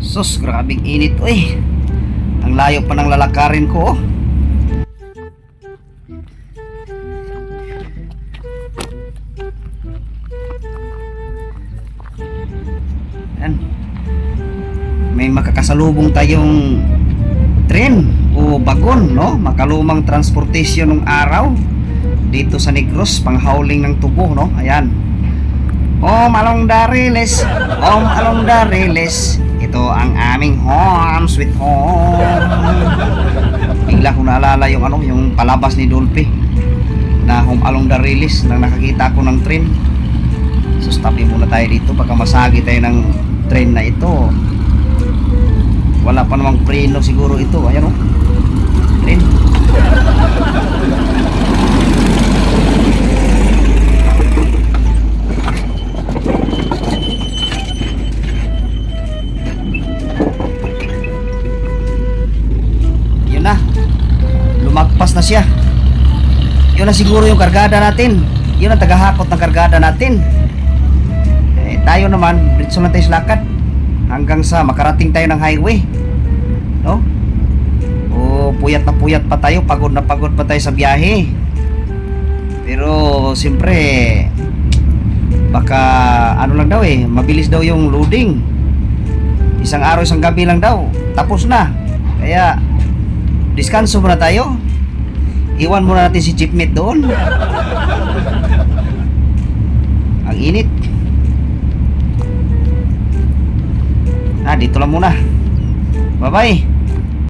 Sus, grabing init uy. Ang layo pa ng lalakarin ko oh. Yan. May makakasalubong tayong tren o bagon, no? Makalumang transportation ng araw dito sa Negros, panghauling ng tubo, no? Ayan. Om along the riles, om along the riles. Ito ang aming home, sweet home. Bigla ko naalala yung ano, yung palabas ni Dolphy na home along the riles nang nakakita ko ng train. So stopin muna tayo dito pagka masagi tayo ng train na ito. Wala pa namang preno siguro ito. Ayan o. Train. Lumagpas na siya. Yun na siguro yung kargada natin. Yun ang tagahakot ng kargada natin. Eh, tayo naman, dito lang tayo sa lakad. Hanggang sa makarating tayo ng highway. No? O puyat na puyat pa tayo, pagod na pagod pa tayo sa biyahe. Pero siyempre baka ano lang daw eh, mabilis daw yung loading. Isang araw, isang gabi lang daw. Tapos na. Kaya diskanso muna tayo. Iwan muna natin si Jeepmate doon. Ang init. Ah, dito lang muna. Bye-bye.